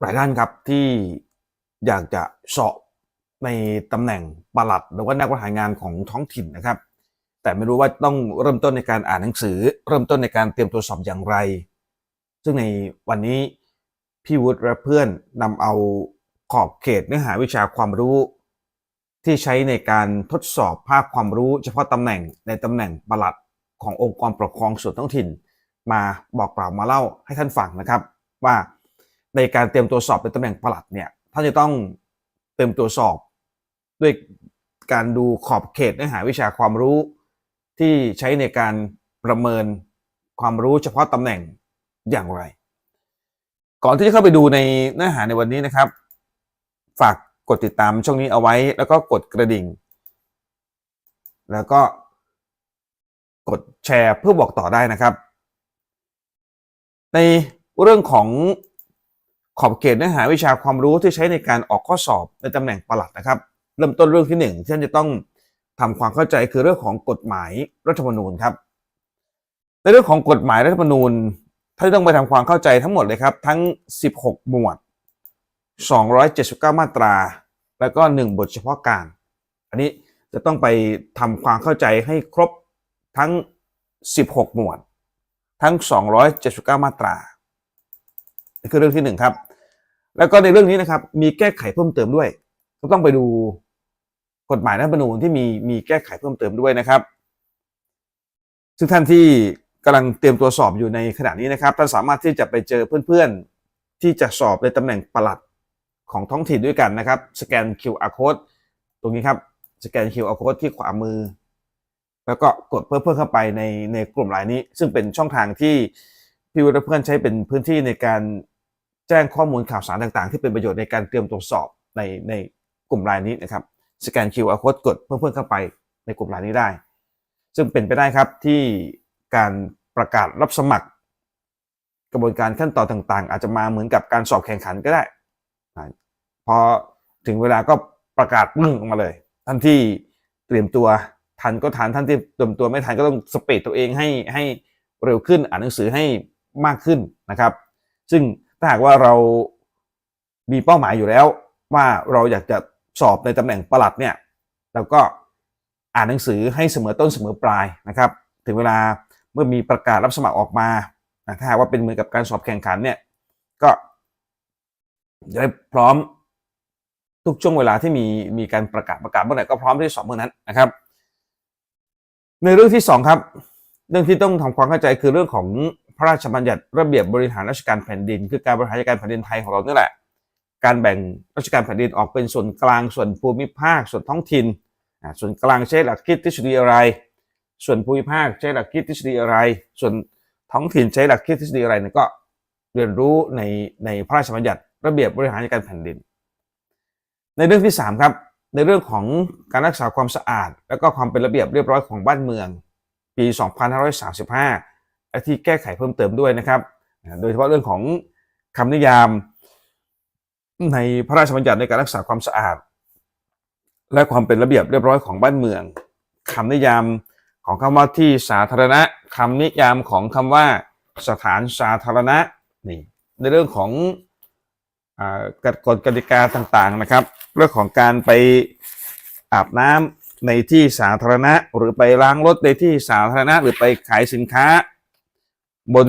หลายท่านครับที่อยากจะสอบในตำแหน่งปลัดหรือว่านักบริหารงานของท้องถิ่นนะครับ แต่ไม่รู้ว่าต้องเริ่มต้นในการอ่านหนังสือ เริ่มต้นในการเตรียมตัวสอบอย่างไร ซึ่งในวันนี้พี่วุฒิและเพื่อนนำเอาขอบเขตเนื้อหาวิชาความรู้ ที่ใช้ในการทดสอบภาคความรู้ เฉพาะตำแหน่งในตำแหน่งปลัดขององค์กรปกครองส่วนท้องถิ่น มาบอกกล่าวมาเล่าให้ท่านฟังนะครับว่า ในการเตรียมตัวสอบเป็นตำแหน่งประหลัดเนี่ยท่านจะต้องเตรียมตัวสอบด้วยการดูขอบเขตเนื้อหาวิชาความรู้ ที่ใช้ในการประเมินความรู้เฉพาะตำแหน่งอย่างไร ก่อนที่จะเข้าไปดูในเนื้อหาในวันนี้นะครับ ฝากกดติดตามช่องนี้เอาไว้ แล้วก็กดกระดิ่ง แล้วก็กดแชร์เพื่อบอกต่อได้นะครับ ในเรื่องของ ขอบเขตเนื้อหาวิชาความรู้ที่ใช้ในการออกข้อสอบในตำแหน่งประหลัดนะครับ เริ่มต้นเรื่องที่หนึ่งที่ท่านจะต้องทำความเข้าใจคือเรื่องของกฎหมายรัฐธรรมนูญครับ ในเรื่องของกฎหมายรัฐธรรมนูญท่านต้องไปทำความเข้าใจทั้งหมดเลยครับ ทั้ง 16 หมวด 279 มาตรา แล้วก็ 1 บทเฉพาะการ อันนี้จะต้องไปทำความเข้าใจให้ครบทั้ง 16 หมวด ทั้ง 279 มาตรานี่คือเรื่องที่หนึ่งครับ แล้วก็ในเรื่องนี้นะครับ มีแก้ไขเพิ่มเติมด้วย ก็ต้องไปดูกฎหมายรัฐธรรมนูญที่มีมีแก้ไขเพิ่มเติมด้วยนะครับ ซึ่งท่านที่กำลังเตรียมตัวสอบอยู่ในขณะนี้นะครับท่านสามารถที่จะไปเจอเพื่อนๆ ที่จะสอบในตำแหน่งปลัดของท้องถิ่นด้วยกันนะครับ สแกน QR code ตรงนี้ครับ สแกน QR code ที่ขวามือ แล้วก็กดเพิ่มเพิ่มเข้าไปในในกลุ่มไลน์นี้ ซึ่งเป็นช่องทางที่พี่วุฒิเพื่อนใช้เป็นพื้นที่ในการ แจ้งข้อมูลข่าวสารต่างๆ ที่เป็นประโยชน์ในการเตรียมตรวจสอบในในกลุ่มไลน์นี้นะครับสแกน QR code กดเพิ่มเพิ่มเข้าไปในกลุ่มไลน์นี้ได้ ซึ่งเป็นไปได้ครับที่การประกาศรับสมัคร กระบวนการขั้นตอนต่างๆ อาจจะมาเหมือนกับการสอบแข่งขันก็ได้ พอถึงเวลาก็ประกาศปึ้งออกมาเลยท่านที่เตรียมตัวทันก็ทันท่านที่เตรียมตัวไม่ทันก็ต้องสเปดตัวเองให้ให้เร็วขึ้นอ่านหนังสือให้มากขึ้นนะครับ ซึ่ง ถ้าหากว่าเรามีเป้าหมายอยู่แล้ว ว่าเราอยากจะสอบในตำแหน่งประหลัดเนี่ยเราก็อ่านหนังสือให้เสมอต้นเสมอปลายนะครับ ถึงเวลาเมื่อมีประกาศรับสมัครออกมาถ้าหากว่าเป็นเหมือนกับการสอบแข่งขันเนี่ยก็จะได้พร้อมทุกช่วงเวลาที่มีมีการประกาศประกาศเมื่อไหร่ก็พร้อมที่จะสอบเมื่อนั้นนะครับ ในเรื่องที่สองครับ เรื่องที่ต้องทำความเข้าใจคือเรื่องของ พระราชบัญญัติระเบียบบริหารราชการแผ่นดิน คือการบริหารราชการแผ่นดินไทยของเรานี่แหละ การแบ่งราชการแผ่นดินออกเป็นส่วนกลางส่วนภูมิภาค ส่วนท้องถิ่นส่วนกลางใช้หลักคิดทฤษฎีอะไร ส่วนภูมิภาคใช้หลักคิดทฤษฎีอะไร ส่วนท้องถิ่นใช้หลักคิดทฤษฎีอะไรเนี่ยก็เรียนรู้ในในพระราชบัญญัติระเบียบบริหารราชการแผ่นดิน ในเรื่องที่สามครับ ในเรื่องของการรักษาความสะอาด และก็ความเป็นระเบียบเรียบร้อยของบ้านเมือง ปี 2535 ที่แก้ไขเพิ่มเติมด้วยนะครับ โดยเฉพาะเรื่องของคำนิยาม ในพระราชบัญญัติในการรักษาความสะอาด และความเป็นระเบียบเรียบร้อยของบ้านเมืองคำนิยามของคำว่าที่สาธารณะคำนิยามของคำว่าสถานสาธารณะนี่ในเรื่องของกฎกฎกติกาต่างๆนะครับ เรื่องของการไปอาบน้ำในที่สาธารณะ หรือไปล้างรถในที่สาธารณะ หรือไปขายสินค้า บน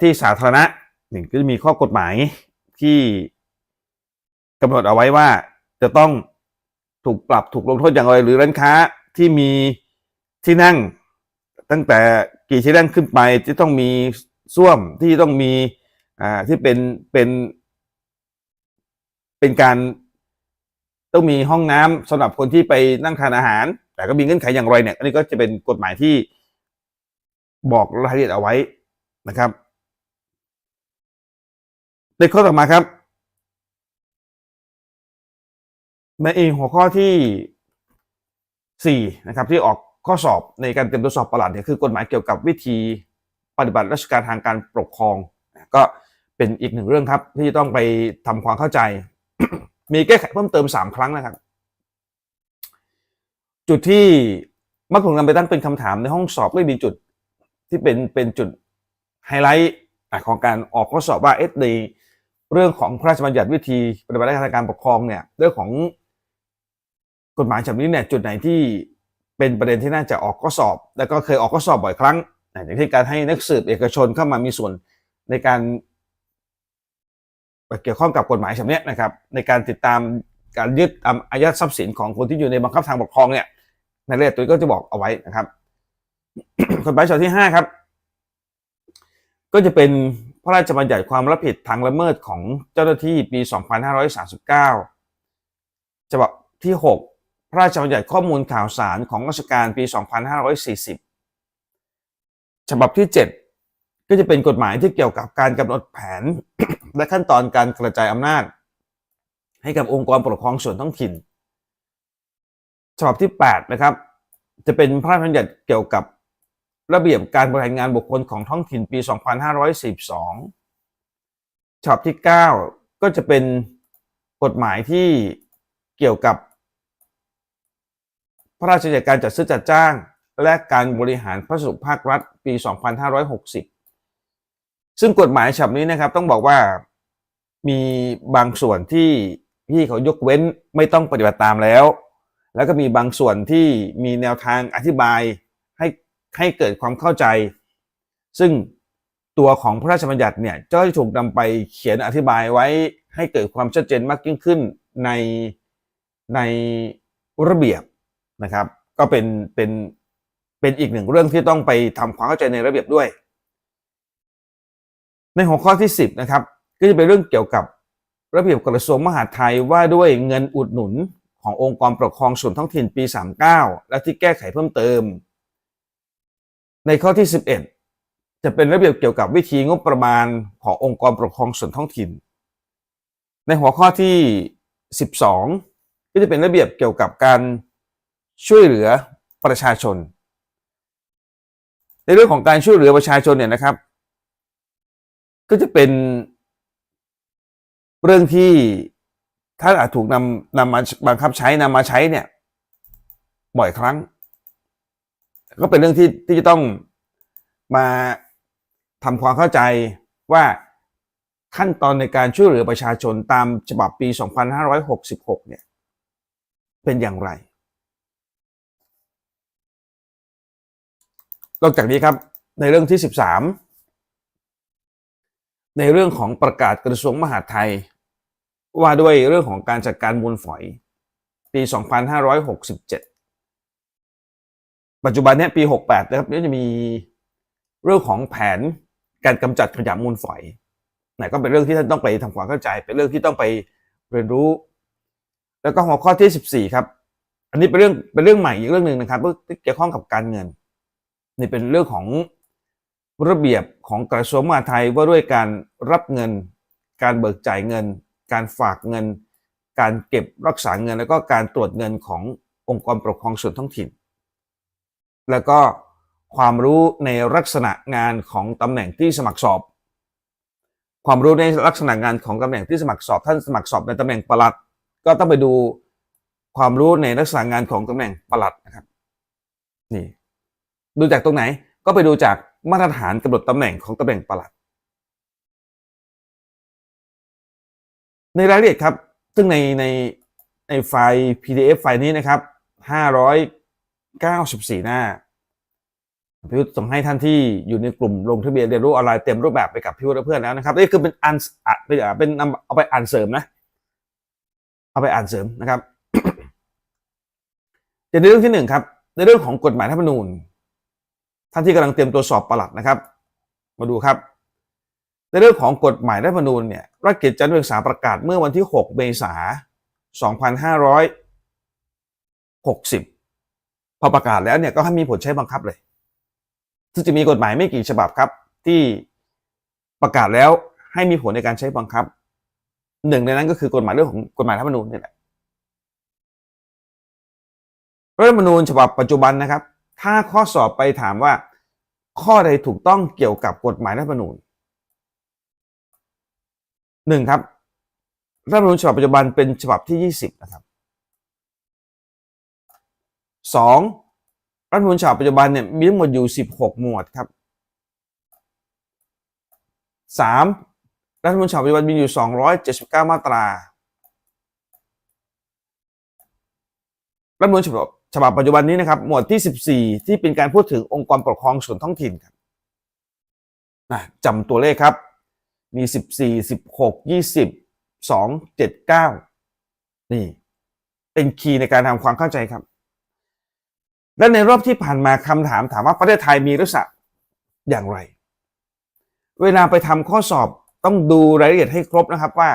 ที่สาธารณะนี่ก็จะมีข้อกฎหมายที่กำหนดเอาไว้ว่าจะต้องถูกปรับถูกลงโทษอย่างไร หรือร้านค้าที่มีที่นั่ง ตั้งแต่กี่ที่นั่งขึ้นไปที่ต้องมีส้วมที่ต้องมีอ่าที่เป็นเป็นเป็นการต้องมีห้องน้ำสำหรับคนที่ไปนั่งทานอาหาร แต่ก็มีเงื่อนไขอย่างไรเนี่ย อันนี้ก็จะเป็นกฎหมายที่ บอกรายละเอียดเอาไว้นะครับ ในข้อต่อมาครับ ในหัวข้อที่สี่นะครับ ที่ออกข้อสอบในการเตรียมทดสอบประหลัดเนี่ยคือกฎหมายเกี่ยวกับวิธีปฏิบัติราชการทางการปกครอง ก็เป็นอีกหนึ่งเรื่องครับ ที่จะต้องไปทำความเข้าใจ มีแก้ไขเพิ่มเติมสามครั้งนะครับ จุดที่มักถูกนำไปตั้งเป็นคำถามในห้องสอบก็มีจุด ที่เป็นเป็นจุดไฮไลท์ของการออกข้อสอบว่าเอสในเรื่องของพระราชบัญญัติวิธีปฏิบัติราชการปกครองเนี่ยเรื่องของกฎหมายฉบับนี้เนี่ยจุดไหนที่เป็นประเด็นที่น่าจะออกข้อสอบ แล้วก็เคยออกข้อสอบบ่อยครั้งอย่างที่การให้นักสืบเอกชนเข้ามามีส่วนในการเกี่ยวข้องกับกฎหมายฉบับนี้นะครับ ในการติดตามการยึดอายัดทรัพย์สินของคนที่อยู่ในบังคับทางปกครองเนี่ยในรายเอียดตัวนี้ก็จะบอกเอาไว้นะครับ กฎหมายฉบับที่ห้าครับ ก็จะเป็นพระราชบัญญัติความรับผิดทางละเมิดของเจ้าหน้าที่ปี 2539 ฉบับที่ 6 พระราชบัญญัติข้อมูลข่าวสารของราชการปี 2540 ฉบับที่ 7 ก็จะเป็นกฎหมายที่เกี่ยวกับการกำหนดแผน และขั้นตอนการกระจายอำนาจ ให้กับองค์กรปกครองส่วนท้องถิ่น ฉบับที่ 8 นะครับ จะเป็นพระราชบัญญัติเกี่ยวกับ ระเบียบการบริหารงานบุคคลของท้องถิ่นปี 2542 ฉบับที่ 9 ก็จะเป็นกฎหมายที่เกี่ยวกับ พระราชบัญญัติการจัดซื้อจัดจ้าง และการบริหารพระสุภาครัฐปี 2560 ซึ่งกฎหมายฉบับนี้นะครับต้องบอกว่ามีบางส่วนที่พี่เขายกเว้นไม่ต้องปฏิบัติตามแล้ว แล้วก็มีบางส่วนที่มีแนวทางอธิบาย ให้เกิดความเข้าใจ ซึ่งตัวของพระราชบัญญัติเนี่ยจะถูกนำไปเขียนอธิบายไว้ให้เกิดความชัดเจนมากยิ่งขึ้นในในระเบียบนะครับ ก็เป็นเป็นเป็นอีกหนึ่งเรื่องที่ต้องไปทำความเข้าใจในระเบียบด้วย ในหัวข้อที่ 10นะครับก็จะเป็นเรื่องเกี่ยวกับระเบียบกระทรวงมหาดไทยว่าด้วยเงินอุดหนุนขององค์กรปกครองส่วนท้องถิ่นปี 39 และที่แก้ไขเพิ่มเติม ในข้อที่ 11 จะเป็นระเบียบเกี่ยวกับวิธีงบประมาณขององค์กรปกครองส่วนท้องถิ่น ในหัวข้อที่ 12 ก็จะเป็นระเบียบเกี่ยวกับการช่วยเหลือประชาชน ในเรื่องของการช่วยเหลือประชาชนเนี่ยนะครับ ก็จะเป็นเรื่องที่ถ้าอาจถูกนำนำมาบังคับใช้นำมาใช้เนี่ยบ่อยครั้ง ก็เป็นเรื่องที่ที่จะต้องมาทำความเข้าใจว่าขั้นตอนในการช่วยเหลือประชาชนตามฉบับปี 2566 เนี่ย เป็นอย่างไร นอกจากนี้ครับในเรื่องที่ 13 ในเรื่องของประกาศกระทรวงมหาดไทย ว่าด้วยเรื่องของการจัดการมูลฝอย ปี 2567 ปัจจุบันเนี้ยปี 68 นะครับก็จะมีเรื่องของแผนการกำจัดขยะมูลฝอยนะก็เป็นเรื่องที่ท่านต้องไปทำความเข้าใจ เป็นเรื่องที่ต้องไปเรียนรู้ แล้วก็หัวข้อที่ 14 ครับ อันนี้เป็นเรื่องเป็นเรื่องใหม่อีกเรื่องหนึ่งนะครับที่เกี่ยวข้องกับการเงินนี่เป็นเรื่องของระเบียบของกระทรวงมหาดไทยว่าด้วยการรับเงิน การเบิกจ่ายเงิน การฝากเงิน การเก็บรักษาเงิน แล้วก็การตรวจเงินขององค์กรปกครองส่วนท้องถิ่น แล้วก็ความรู้ในลักษณะงานของตำแหน่งที่สมัครสอบ ความรู้ในลักษณะงานของตำแหน่งที่สมัครสอบท่านสมัครสอบในตำแหน่งประหลัด ก็ต้องไปดูความรู้ในลักษณะงานของตำแหน่งประหลัดนะครับนี่ดูจากตรงไหนก็ไปดูจากมาตรฐานกำหนดตำแหน่งของตำแหน่งประหลัด ในรายละเอียดครับ ซึ่งในในในไฟล์ PDF ไฟล์นี้นะครับ 94 หน้าพิวส่งให้ท่านที่อยู่ในกลุ่มลงทะเบียนเรียนรู้ออนไลน์เต็มรูปแบบไปกับพี่วุฒิเพื่อนแล้วนะครับนี่คือเป็นอันอะเป็นอะเป็นเอาไปอ่านเสริมนะ เอาไปอ่านเสริมนะครับในเรื่องที่หนึ่งครับ ในเรื่องของกฎหมายรัฐธรรมนูญ ท่านที่กำลังเตรียมตัวสอบประหลัดนะครับ มาดูครับ ในเรื่องของกฎหมายรัฐธรรมนูญเนี่ยรัฐกิจจานุเบกษาประกาศเมื่อวันที่ 6 เมษายน 2560 พอประกาศแล้วเนี่ยก็ให้มีผลใช้บังคับเลย ซึ่งจะมีกฎหมายไม่กี่ฉบับครับ ที่ประกาศแล้วให้มีผลในการใช้บังคับ หนึ่งในนั้นก็คือกฎหมายเรื่องของกฎหมายรัฐธรรมนูญนี่แหละรัฐธรรมนูญฉบับปัจจุบันนะครับ ถ้าข้อสอบไปถามว่า ข้อใดถูกต้องเกี่ยวกับกฎหมายรัฐธรรมนูญหนึ่งครับรัฐธรรมนูญฉบับปัจจุบันเป็นฉบับที่ยี่สิบนะครับ สองรัฐมนูญฉบับปัจจุบันเนี่ยมีทั้งหมดอยู่สิบหกหมวดครับสามรัฐมนูญฉบับปัจจุบันมีอยู่ 279 มาตรา รัฐมนูญฉบับฉบับปัจจุบันนี้นะครับ หมวดที่ 14 ที่เป็นการพูดถึงองค์กรปกครองส่วนท้องถิ่นครับนะจำตัวเลขครับ มี 14 16 20 2 7 9 นี่ เป็นคีย์ในการทำความเข้าใจครับ และในรอบที่ผ่านมาคำถามถามว่าประเทศไทยมีลักษณะอย่างไร เวลาไปทำข้อสอบต้องดูรายละเอียดให้ครบนะครับว่า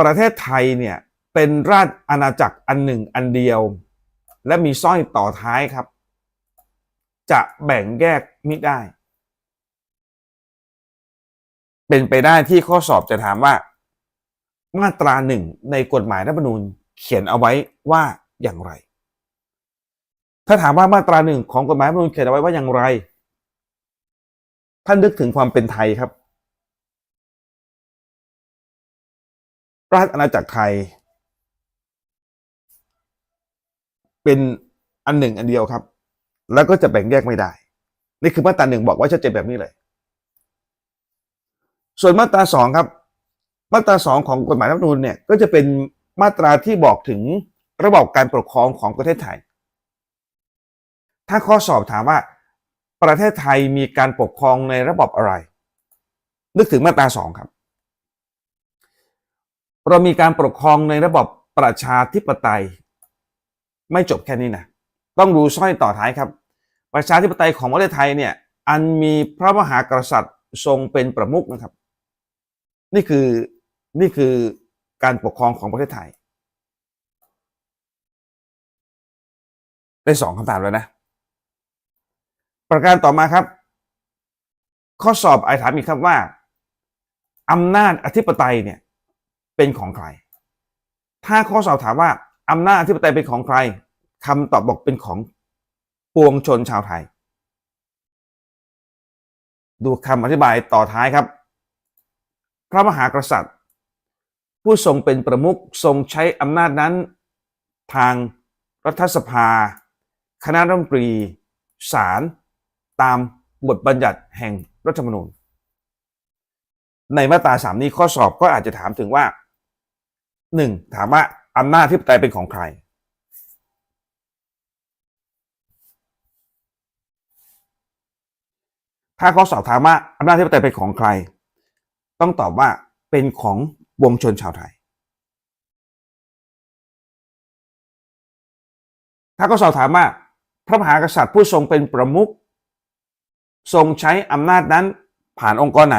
ประเทศไทยเนี่ยเป็นราชอาณาจักรอันหนึ่งอันเดียว และมีสร้อยต่อท้ายครับ จะแบ่งแยกมิได้ เป็นไปได้ที่ข้อสอบจะถามว่า มาตราหนึ่งในกฎหมายรัฐธรรมนูญเขียนเอาไว้ว่าอย่างไร ถ้าถามว่ามาตราหนึ่งของกฎหมายรัฐธรรมนูญเขียนเอาไว้ว่าอย่างไร ท่านนึกถึงความเป็นไทยครับ ราชอาณาจักรไทย เป็นอันหนึ่งอันเดียวครับ แล้วก็จะแบ่งแยกไม่ได้ นี่คือมาตราหนึ่งบอกไว้ชัดเจนแบบนี้เลย ส่วนมาตราสองครับ มาตราสองของกฎหมายรัฐธรรมนูญเนี่ยก็จะเป็นมาตราที่บอกถึงระบบการปกครองของประเทศไทย ถ้าข้อสอบถามว่า ประเทศไทยมีการปกครองในระบบอะไร นึกถึงมาตราสองครับ เรามีการปกครองในระบบประชาธิปไตย ไม่จบแค่นี้นะต้องดูสร้อยต่อท้ายครับ ประชาธิปไตยของประเทศไทยเนี่ยอันมีพระมหากษัตริย์ทรงเป็นประมุขนะครับ นี่คือนี่คือการปกครองของประเทศไทย ได้สองคำถามแล้วนะ ประการต่อมาครับ ข้อสอบไอถามอีกครับว่าอำนาจอธิปไตยเนี่ยเป็นของใคร ถ้าข้อสอบถามว่าอำนาจอธิปไตยเป็นของใครคำตอบบอกเป็นของปวงชนชาวไทย ดูคำอธิบายต่อท้ายครับ พระมหากษัตริย์ ผู้ทรงเป็นประมุขทรงใช้อำนาจนั้น ทางรัฐสภา คณะรัฐมนตรีศาล ตามบทบัญญัติแห่งรัฐธรรมนูญ ในมาตราสามนี้ข้อสอบก็อาจจะถามถึงว่าหนึ่งถามว่าอำนาจที่ปไตยเป็นของใครถ้าข้อสอบถามว่าอำนาจที่ปไตยเป็นของใคร ต้องตอบว่าเป็นของวงชนชาวไทย ถ้าข้อสอบถามว่าพระมหากษัตริย์ผู้ทรงเป็นประมุข ทรงใช้อำนาจนั้นผ่านองค์กรไหน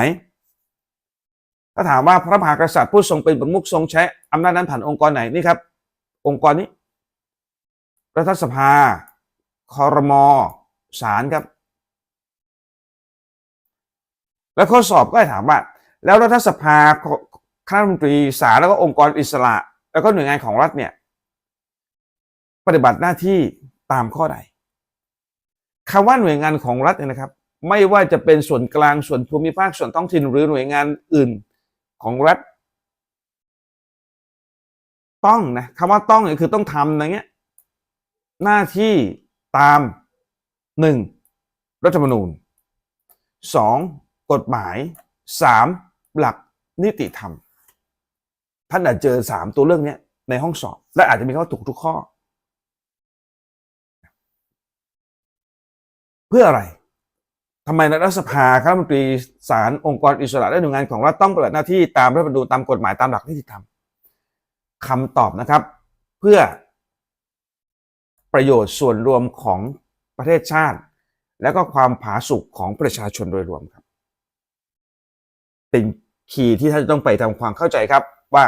ถ้าถามว่าพระมหากษัตริย์ผู้ทรงเป็นประมุขทรงใช้อำนาจนั้นผ่านองค์กรไหนนี่ครับ องค์กรนี้ รัฐสภาคอรมอศาลครับ แล้วข้อสอบก็ถามว่า แล้วรัฐสภาคณะรัฐมนตรีศาลแล้วก็องค์กรอิสระ แล้วก็หน่วยงานของรัฐเนี่ยปฏิบัติหน้าที่ตามข้อใดคำว่าหน่วยงานของรัฐเนี่ยนะครับ ไม่ว่าจะเป็นส่วนกลางส่วนภูมิภาคส่วนท้องถิ่นหรือหน่วยงานอื่นของรัฐ ต้องนะคำว่าต้องเนี่ยคือต้องทำอย่างเงี้ยหน้าที่ตามหนึ่งรัฐธรรมนูญสองกฎหมายสามหลักนิติธรรม ท่านอาจเจอสามตัวเรื่องนี้ในห้องสอบ และอาจจะมีข้อถูกทุกข้อ เพื่ออะไร ทำไมรัฐสภาคณะรัฐมนตรีศาลองค์กรอิสระและหน่วยงานของรัฐต้องปฏิบัติหน้าที่ตามรัฐธรรมนูญตามกฎหมายตามหลักนิติธรรมคำตอบนะครับ เพื่อประโยชน์ส่วนรวมของประเทศชาติ และก็ความผาสุกของประชาชนโดยรวมครับ เป็นคีย์ที่ท่านต้องไปทำความเข้าใจครับว่า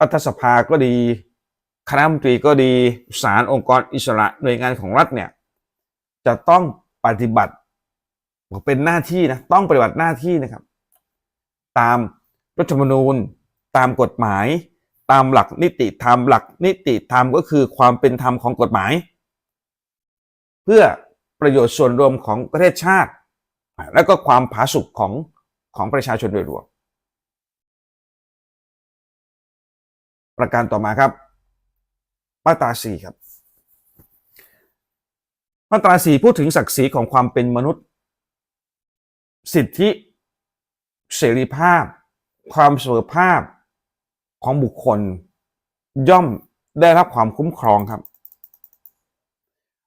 รัฐสภาก็ดีคณะมนตรีก็ดีศาลองค์กรอิสระหน่วยงานของรัฐเนี่ยจะต้องปฏิบัติ บอกเป็นหน้าที่นะต้องปฏิบัติหน้าที่นะครับ ตามรัฐธรรมนูญ ตามกฎหมาย ตามหลักนิติธรรมหลักนิติธรรมก็คือความเป็นธรรมของกฎหมาย เพื่อประโยชน์ส่วนรวมของประเทศชาติ และก็ความผาสุกของของประชาชนโดยรวม ประการต่อมาครับมาตราสี่ครับมาตราสี่พูดถึงศักดิ์ศรีของความเป็นมนุษย์ สิทธิเสรีภาพ ความเสมอภาพของบุคคล ย่อมได้รับความคุ้มครองครับ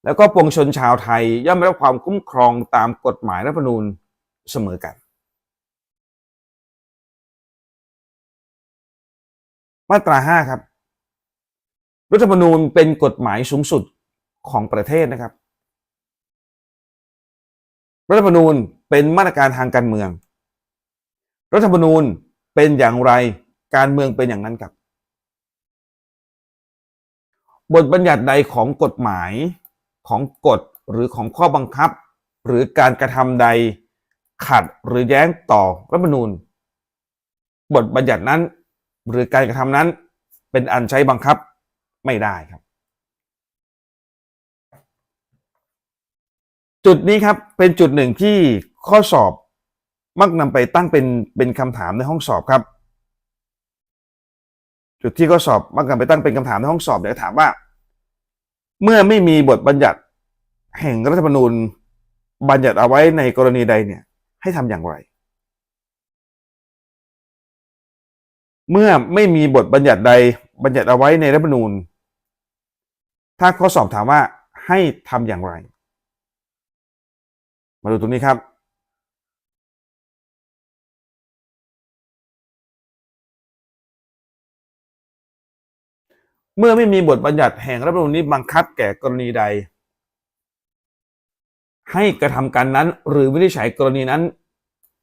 แล้วก็ปวงชนชาวไทยย่อมได้รับความคุ้มครองตามกฎหมายรัฐธรรมนูญเสมอกัน มาตราห้าครับ รัฐธรรมนูญเป็นกฎหมายสูงสุดของประเทศนะครับ รัฐธรรมนูญเป็นมาตรการทางการเมือง รัฐธรรมนูญเป็นอย่างไรการเมืองเป็นอย่างนั้นครับ บทบัญญัติใดของกฎหมายของกฎหรือของข้อบังคับ หรือการกระทำใดขัดหรือแย้งต่อรัฐธรรมนูญ บทบัญญัตินั้น หรือการกระทำนั้นเป็นอันใช้บังคับไม่ได้ครับ จุดนี้ครับเป็นจุดหนึ่งที่ข้อสอบมักนำไปตั้งเป็นเป็นคำถามในห้องสอบครับ จุดที่ข้อสอบมักนำไปตั้งเป็นคำถามในห้องสอบเดี๋ยวถามว่า เมื่อไม่มีบทบัญญัติแห่งรัฐธรรมนูญบัญญัติเอาไว้ในกรณีใดเนี่ย ให้ทำอย่างไร เมื่อไม่มีบทบัญญัติใดบัญญัติเอาไว้ในรัฐธรรมนูญ ถ้าข้อสอบถามว่าให้ทำอย่างไร มาดูตรงนี้ครับ เมื่อไม่มีบทบัญญัติแห่งรัฐธรรมนูญนี้บังคับแก่กรณีใด ให้กระทำการนั้นหรือวินิจฉัยกรณีนั้น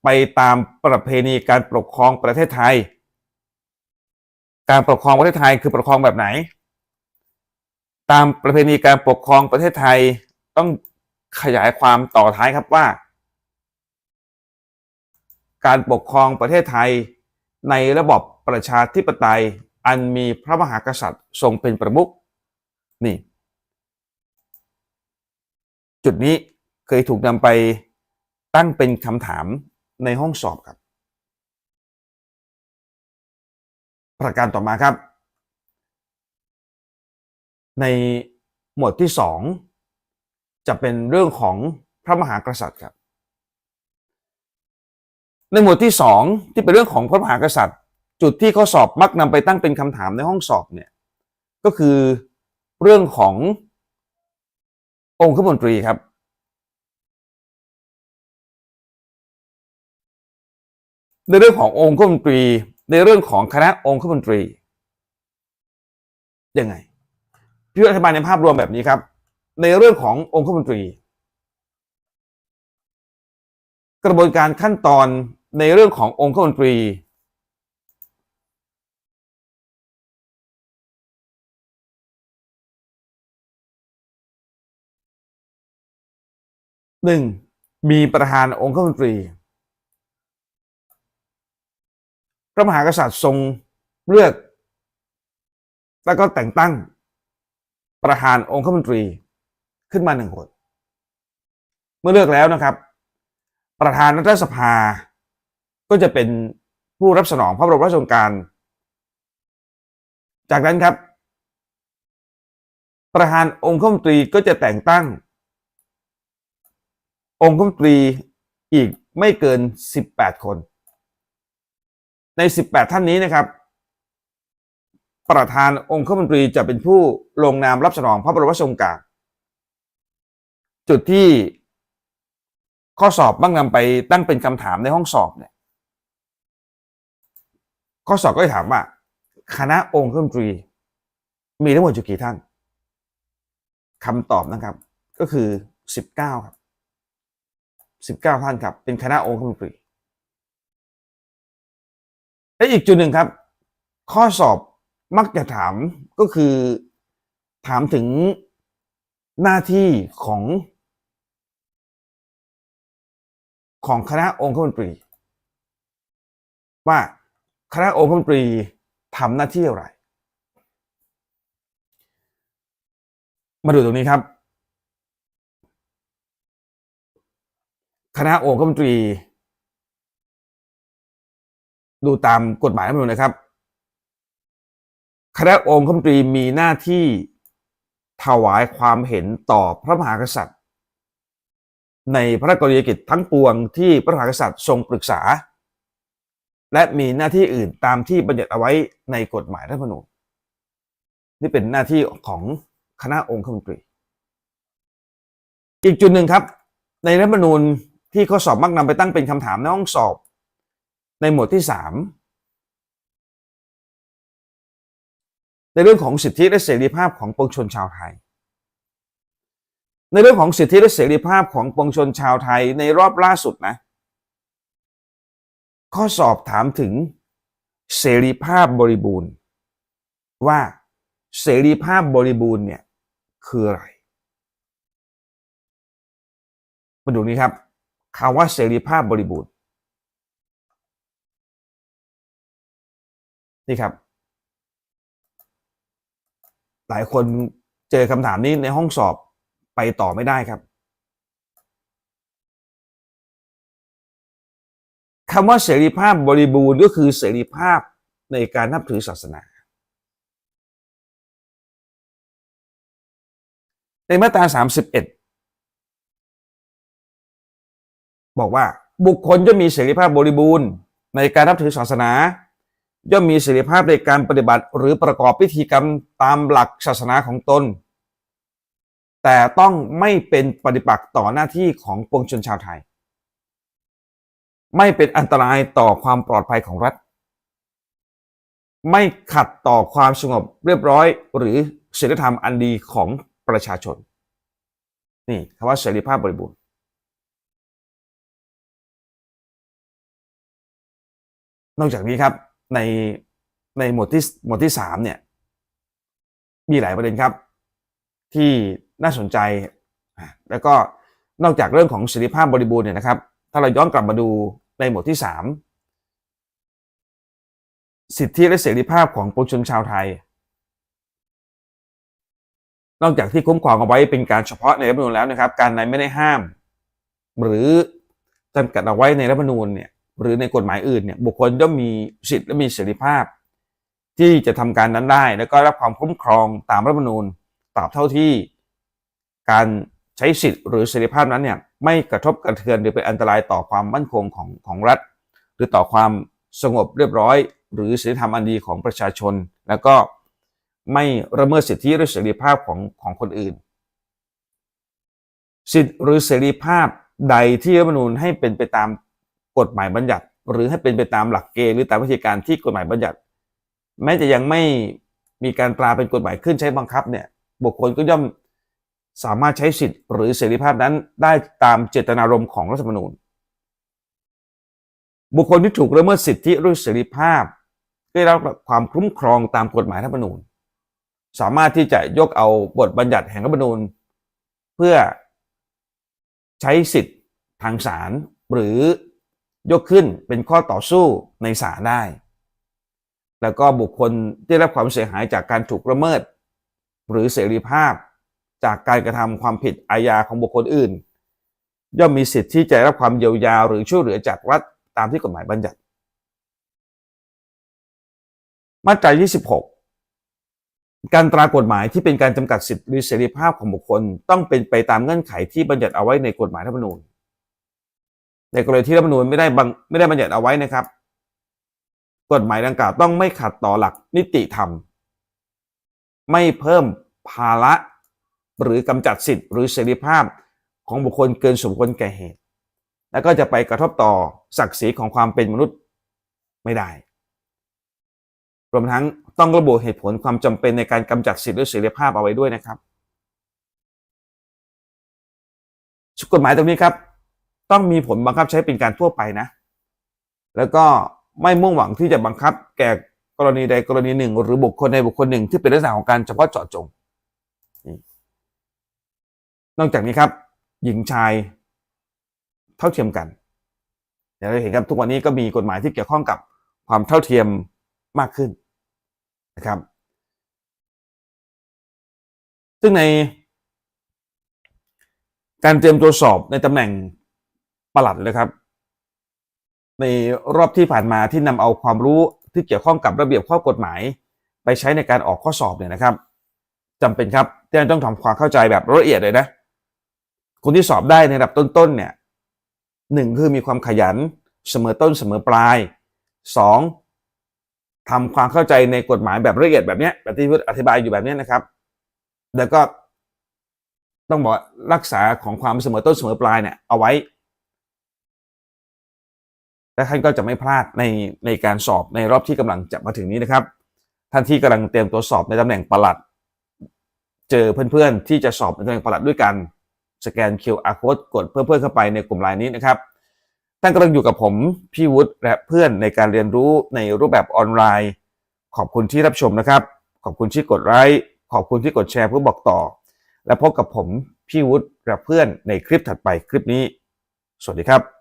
ไปตามประเพณีการปกครองประเทศไทย การปกครองประเทศไทยคือปกครองแบบไหน ตามประเพณีการปกครองประเทศไทยต้อง ขยายความต่อท้ายครับว่า การปกครองประเทศไทย ในระบอบประชาธิปไตยอันมีพระมหากษัตริย์ทรงเป็นประมุขนี่ จุดนี้เคยถูกนำไปตั้งเป็นคำถามในห้องสอบครับ ประการต่อมาครับ ในหมวดที่สอง จะเป็นเรื่องของพระมหากษัตริย์ครับ ในหมวดที่สองที่เป็นเรื่องของพระมหากษัตริย์ จุดที่ข้อสอบมักนำไปตั้งเป็นคำถามในห้องสอบเนี่ยก็คือเรื่องขององค์ขมนตรีครับ ในเรื่องขององค์ขมนตรี ในเรื่องของคณะองค์ขมนตรียังไงพี่อธิบายในภาพรวมแบบนี้ครับ ในเรื่องขององคมนตรี กระบวนการขั้นตอนในเรื่องขององคมนตรี หนึ่งมีประธานองคมนตรี พระมหากษัตริย์ทรงเลือก แล้วก็แต่งตั้งประธานองคมนตรี ขึ้นมาหนึ่งคน เมื่อเลือกแล้วนะครับ ประธานรัฐสภา ก็จะเป็นผู้รับสนองพระบรมราชโองการ จากนั้นครับ ประธานองคมนตรีก็จะแต่งตั้ง องคมนตรีอีกไม่เกิน 18 คน ใน 18 ท่านนี้นะครับ ประธานองคมนตรีจะเป็นผู้ลงนามรับสนองพระบรมราชโองการ จุดที่ข้อสอบบ้างนำไปตั้งเป็นคำถามในห้องสอบเนี่ย ข้อสอบก็จะถามว่า คณะองคมตรี มีทั้งหมดอยู่กี่ท่านคำตอบนะครับ ก็คือ19ครับ19ท่านครับ เป็นคณะองคมตรี และอีกจุดหนึ่งครับ ข้อสอบมักจะถามก็คือถามถึงหน้าที่ของ ของคณะองคมนตรี ว่าคณะองคมนตรีทำหน้าที่อะไร มาดูตรงนี้ครับ คณะองคมนตรี ดูตามกฎหมายรัฐมนูญนะครับ คณะองคมนตรีมีหน้าที่ถวายความเห็นต่อพระมหากษัตริย์ ในพระกรณียกิจทั้งปวงที่พระมหากษัตริย์ทรงปรึกษา และมีหน้าที่อื่นตามที่บัญญัติเอาไว้ในกฎหมายรัฐธรรมนูญนี่เป็นหน้าที่ของคณะองค์คมนตรี อีกจุดหนึ่งครับ ในรัฐธรรมนูญที่ข้อสอบมักนำไปตั้งเป็นคำถามในห้องสอบ ในหมวดที่สามในเรื่องของสิทธิและเสรีภาพของปวงชนชาวไทย ในเรื่องของสิทธิและเสรีภาพของปวงชนชาวไทยในรอบล่าสุดนะ ข้อสอบถามถึงเสรีภาพบริบูรณ์ ว่าเสรีภาพบริบูรณ์เนี่ยคืออะไร มาดูนี้ครับคำว่าเสรีภาพบริบูรณ์นี่ครับ หลายคนเจอคำถามนี้ในห้องสอบ ไปต่อไม่ได้ครับคำว่าเสรีภาพบริบูรณ์ก็คือเสรีภาพในการนับถือศาสนา ในมาตรา 31 บอกว่าบุคคลจะมีเสรีภาพบริบูรณ์ ในการนับถือศาสนา ย่อมมีเสรีภาพในการปฏิบัติ หรือประกอบพิธีกรรมตามหลักศาสนาของตน แต่ต้องไม่เป็นปฏิปักษ์ต่อหน้าที่ของปวงชนชาวไทย ไม่เป็นอันตรายต่อความปลอดภัยของรัฐ ไม่ขัดต่อความสงบเรียบร้อย หรือศีลธรรมอันดีของประชาชน นี่คำว่าเสรีภาพบริบูรณ์นอกจากนี้ครับในในหมวดที่หมวดที่สามเนี่ยมีหลายประเด็นครับ ที่ น่าสนใจแล้วก็นอกจากเรื่องของเสรีภาพบริบูรณ์เนี่ยนะครับ ถ้าเราย้อนกลับมาดูในหมวดที่สามสิทธิและเสรีภาพของปวงชนชาวไทย นอกจากที่คุ้มครองเอาไว้เป็นการเฉพาะในรัฐธรรมนูญแล้วนะครับ การในไม่ได้ห้าม หรือจำกัดเอาไว้ในรัฐธรรมนูญเนี่ยหรือในกฎหมายอื่นเนี่ยบุคคลย่อมมีสิทธิและมีเสรีภาพ ที่จะทำการนั้นได้ แล้วก็รับความคุ้มครองตามรัฐธรรมนูญตราบเท่าที่ การใช้สิทธิ์หรือเสรีภาพนั้นเนี่ยไม่กระทบกระเทือนหรือเป็นอันตรายต่อความมั่นคงของของรัฐ หรือต่อความสงบเรียบร้อย หรือศีลธรรมอันดีของประชาชน แล้วก็ไม่ละเมิดสิทธิหรือเสรีภาพของของคนอื่น สิทธิหรือเสรีภาพใดที่รัฐธรรมนูญให้เป็นไปตามกฎหมายบัญญัติ หรือให้เป็นไปตามหลักเกณฑ์หรือตามวิธีการที่กฎหมายบัญญัติ แม้จะยังไม่มีการตราเป็นกฎหมายขึ้นใช้บังคับเนี่ยบุคคลก็ย่อม สามารถใช้สิทธิ์หรือเสรีภาพนั้นได้ตามเจตนารมณ์ของรัฐธรรมนูญ บุคคลที่ถูกละเมิดสิทธิหรือเสรีภาพได้รับความคุ้มครองตามกฎหมายรัฐธรรมนูญ สามารถที่จะยกเอาบทบัญญัติแห่งรัฐธรรมนูญ เพื่อใช้สิทธิ์ทางศาลหรือยกขึ้นเป็นข้อต่อสู้ในศาลได้ แล้วก็บุคคลที่ได้รับความเสียหายจากการถูกละเมิด หรือเสรีภาพ จากการกระทำความผิดอาญาของบุคคลอื่น ย่อมมีสิทธิ์ที่จะรับความเยียวยาหรือช่วยเหลือจากรัฐตามที่กฎหมายบัญญัติ มาตรา 26 การตรากฎหมายที่เป็นการจำกัดสิทธิหรือเสรีภาพของบุคคลต้องเป็นไปตามเงื่อนไขที่บัญญัติเอาไว้ในกฎหมายรัฐธรรมนูญ ในกรณีที่รัฐธรรมนูญไม่ได้บังไม่ได้บัญญัติเอาไว้นะครับ กฎหมายดังกล่าวต้องไม่ขัดต่อหลักนิติธรรม ไม่เพิ่มภาระ หรือกำจัดสิทธิ์หรือเสรีภาพของบุคคลเกินสมควรแก่เหตุ แล้วก็จะไปกระทบต่อศักดิ์ศรีของความเป็นมนุษย์ไม่ได้ รวมทั้งต้องระบุเหตุผลความจำเป็นในการกำจัดสิทธิหรือเสรีภาพเอาไว้ด้วยนะครับกฎหมายตรงนี้ครับ ต้องมีผลบังคับใช้เป็นการทั่วไปนะ แล้วก็ไม่มุ่งหวังที่จะบังคับแก่กรณีใดกรณีหนึ่ง หรือบุคคลใดบุคคลหนึ่งที่เป็นลักษณะของการเฉพาะเจาะจง นอกจากนี้ครับ หญิงชายเท่าเทียมกันอย่างเราเห็นครับทุกวันนี้ก็มีกฎหมายที่เกี่ยวข้องกับความเท่าเทียมมากขึ้นนะครับ ซึ่งใน การเตรียมตัวสอบในตำแหน่งประหลัดเลยครับ ในรอบที่ผ่านมาที่นำเอาความรู้ที่เกี่ยวข้องกับระเบียบข้อกฎหมาย ไปใช้ในการออกข้อสอบเนี่ยนะครับจำเป็นครับที่ต้องทำความเข้าใจแบบละเอียดเลยนะ คนที่สอบได้ในระดับต้นๆเนี่ยหนึ่งคือมีความขยันเสมอต้นเสมอปลายสองทำความเข้าใจในกฎหมายแบบละเอียดแบบเนี้ยแบบที่อธิบายอยู่แบบเนี้ยนะครับ แล้วก็ต้องบอกรักษาของความเสมอต้นเสมอปลายเนี่ยเอาไว้ และท่านก็จะไม่พลาดในในการสอบในรอบที่กำลังจะมาถึงนี้นะครับ ท่านที่กำลังเตรียมตัวสอบในตำแหน่งประหลัด เจอเพื่อนๆที่จะสอบในตำแหน่งประหลัดด้วยกัน สแกน QR code กดเพื่อนๆเข้าไปในกลุ่มไลน์นี้นะครับท่านกำลังอยู่กับผมพี่วุฒิและเพื่อนในการเรียนรู้ในรูปแบบออนไลน์ ขอบคุณที่รับชมนะครับ ขอบคุณที่กดไลค์ขอบคุณที่กดแชร์เพื่อบอกต่อ และพบกับผมพี่วุฒิและเพื่อนในคลิปถัดไปคลิปนี้ สวัสดีครับ